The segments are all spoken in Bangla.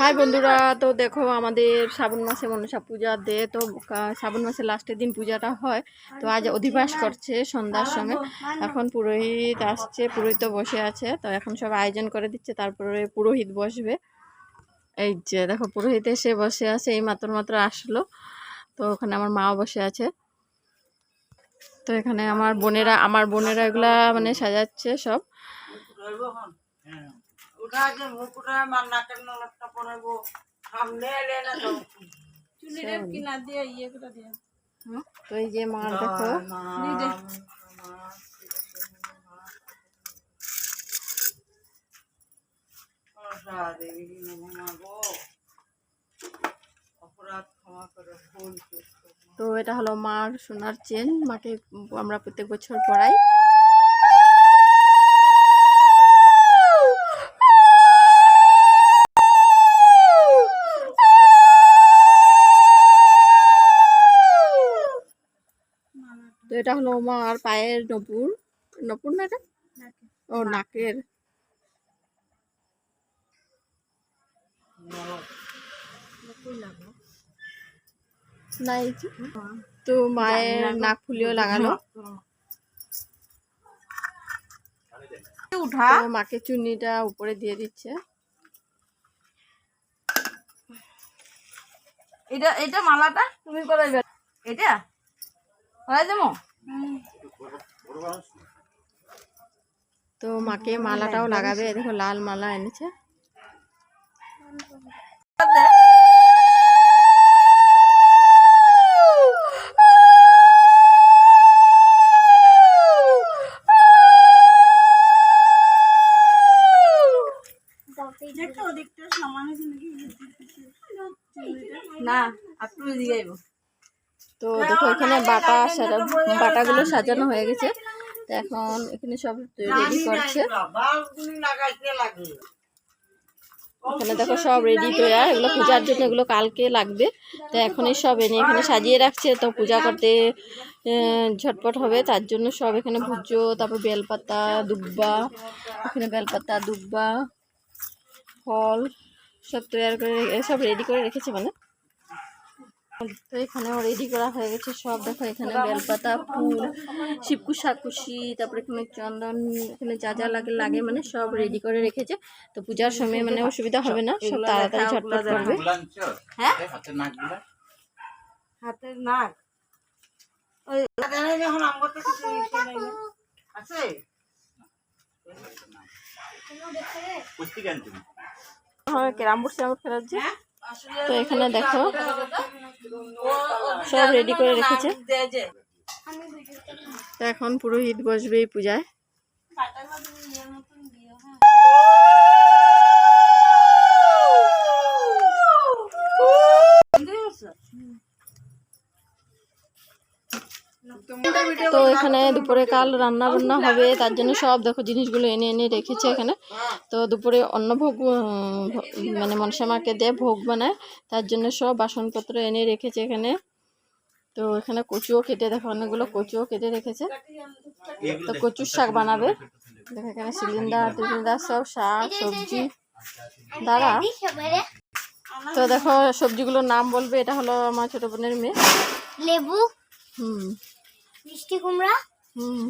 হাই বন্ধুরা, তো দেখো আমাদের শ্রাবণ মাসে মনসা পূজা দে, তো শ্রাবণ মাসের লাস্টের দিন পূজাটা হয়। তো আজ অধিবাস করছে সন্ধ্যার সময়। এখন পুরোহিত আসছে, পুরোহিত বসে আছে, তো এখন সব আয়োজন করে দিচ্ছে, তারপরে পুরোহিত বসবে। এই যে দেখো, পুরোহিত এসে বসে আছে, এই মাত্র মাত্র আসলো। তো ওখানে আমার মাও বসে আছে। তো এখানে আমার বোনেরা আমার বোনেরা এগুলা মানে সাজাচ্ছে সব। উঠা মুখ উঠা আমার নাকের নলকটা পরাবো। সামনে এলে না তো। তো এই যে মার দেখো। দেবী নমা গো অপরাধ ক্ষমা করে ভুল চুক করো। তো এটা হলো মার সোনার চেন। মাকে আমরা প্রত্যেক বছর পড়াই। এটা হলো মার পায়ের নপুর। নপুর না এটা? ও নাকের। তো মায়ের নাক ফুলিও লাগালো। উঠা। মাকে চুন্নিটা উপরে দিয়ে দিচ্ছে। এটা এটা মালাটা? তুমি কোথায় এটা? হয় যেমন তো মাকে মালাটাও লাগাবে দেখো লাল মালা এনেছে। না আর তুমি দিয়ে যাইবো তো দেখো এখানে বাটা সাজা বাটাগুলো সাজানো হয়ে গেছে। তো এখন এখানে সব রেডি করছে। এখানে দেখো সব রেডি তৈরি এগুলো পূজার জন্য এগুলো কালকে লাগবে। তো এখনই সব এনে এখানে সাজিয়ে রাখছে। তো পূজা করতে ঝটপট হবে। তার জন্য সব এখানে ভুজো তারপর বেলপাতা দুব্বা এখানে বেলপাতা দুব্বা ফল সব তৈরি করে সব রেডি করে রেখেছে মানে। তো এখানেও রেডি করা হয়ে গেছে সব। দেখো এখানে বেলপাতা ফুল শিবকুশা কুশি তারপরে এখানে চন্দন এখানে যা যা লাগে লাগে মানে সব রেডি করে রেখেছে। তো পূজার সময় মানে অসুবিধা হবে না সব তাড়াতাড়ি ঝটপট করবে। হ্যাঁ? হাতের নাক যখন। আছে? কুস্তি কেন তুমি হয় ক্যারাম বোর্ড স্যারাম বোর্ড তো এখানে দেখো সব রেডি করে রেখেছে। এখন পুরোহিত বসবে এই পূজায় তো এখানে দুপুরে কাল রান্না বান্না হবে তার জন্য সব দেখো জিনিসগুলো এনে এনে রেখেছে এখানে। তো দুপুরে অন্নভোগ ভোগ মানে মনসামাকে দিয়ে ভোগ বানায় তার জন্য সব বাসনপত্র এনে রেখেছে এখানে। তো এখানে কচুও কেটে দেখো অনেকগুলো কচুও কেটে রেখেছে। তো কচুর শাক বানাবে। দেখো এখানে সিলিন্ডার টিলিন্ডার সব শাক সবজি। দাঁড়া। তো দেখো সবজিগুলোর নাম বলবে এটা হলো আমার ছোট বোনের মেয়ে। লেবু হুম। মিষ্টি কুমড়া হুম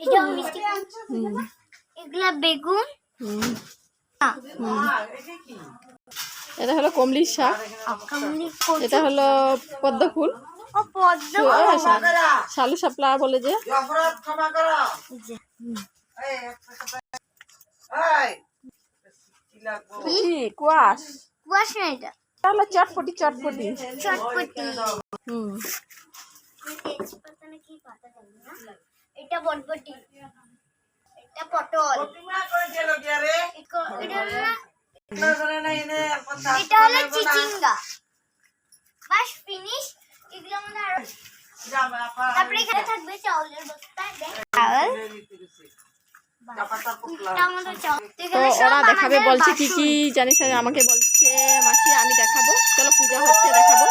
এটাও মিষ্টি কুমড়া হুম এগুলা বেগুন। হুম হুম। এটা হলো কমলির শাক। এটা হলো পদ্ম ফুল। শালু শাপলা বলে যে। কুয়াশ। কুয়াশ না এটা। চটপটি চটপটি। চটপটি। হুম। তেজপাতা না কি পাতা জানি না। এটা বটবটি এটা পটল। হলো চিচিঙ্গা। বাস ফিনিশ এগুলো আরও তারপরে এখানে থাকবে চাউলের বস্তা চাউল। ওরা দেখাবে বলছে কি কি জানিস আমাকে বলছে মাসি আমি দেখাবো। চলো পূজা হচ্ছে দেখাবো।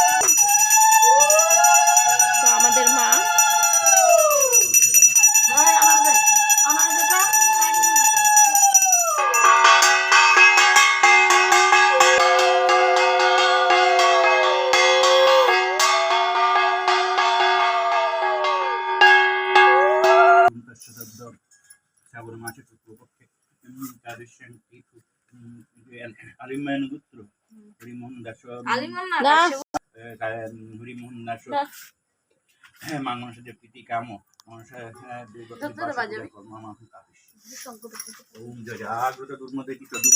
আলিমায়ন গুত্র হরিমোহন দাস। না হরিমোহন দাস। না। যে মনসাদেব প্রীতি কাম মনসা কর্ম ওম জয় জাগ্রত দুর্মতে চিত্ত দুঃখ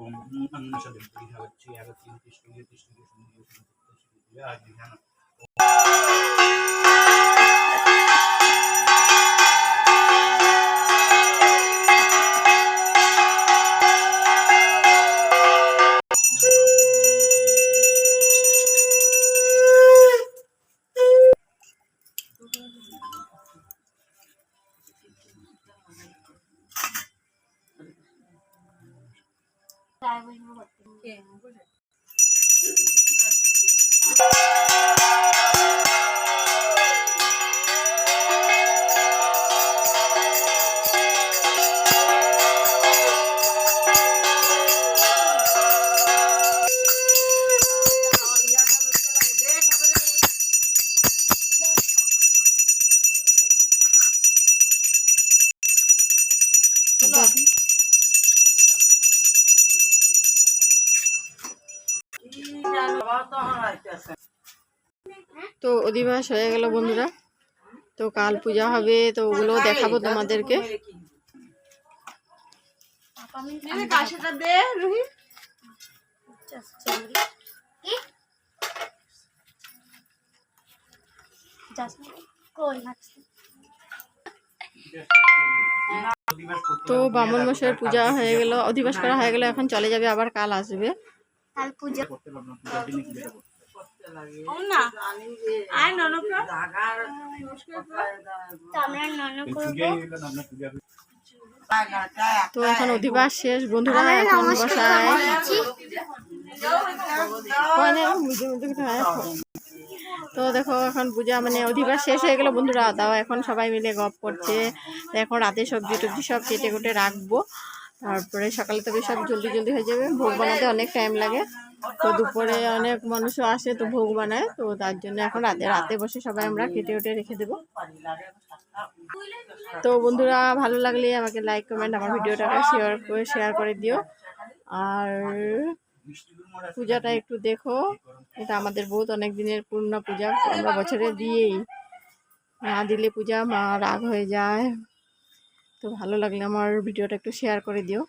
ओम अन्नशदं प्रियवच्चि आगत्य तिष्ठति तिष्ठति सुन्दर सुन्दर आज्ञान বুঝে? কি জানো, বাবা তো আমার আইতাছে। তো অধিবাস হয়ে গেল বন্ধুরা। তো কাল পূজা হবে, তো ওগুলো দেখাবো তোমাদেরকে। তো বামন মশাইয়ের পূজা হয়ে গেল, অধিবাস করা হয়ে গেল, এখন চলে যাবে, আবার কাল আসবে। কাল পূজা। করতে পারলাম পূজার দিনে কি বেরোবো ও না, আয় ননকা। তো এখন অধিবাস শেষ বন্ধুরা এখন বসায়। মানে হয় না। তো দেখো এখন পূজা মানে অধিবাস শেষ হয়ে গেল বন্ধুরা। তাও এখন সবাই মিলে গপ করছে। এখন রাতে সবজি টবজি সব কেটে কুটে রাখব। তারপরে সকালে তবে সব জলদি জলদি হয়ে যাবে। ভোগ বানাতে অনেক টাইম লাগে। তো দুপুরে অনেক মানুষও আসে, তো ভোগ বানায়। তো তার জন্য এখন রাতে রাতে বসে সবাই আমরা কেটে উটে রেখে দেবো। তো বন্ধুরা, ভালো লাগলে আমাকে লাইক কমেন্ট আমার ভিডিওটাকে শেয়ার করে শেয়ার করে দিও। আর পূজাটা একটু দেখো। এটা আমাদের বহুত অনেক দিনের পূর্ণ পূজা। আমরা বছরে দিয়েই। না দিলে পূজা মা রাগ হয়ে যায়। তো ভালো লাগলে আমার ভিডিওটা একটু শেয়ার করে দিও।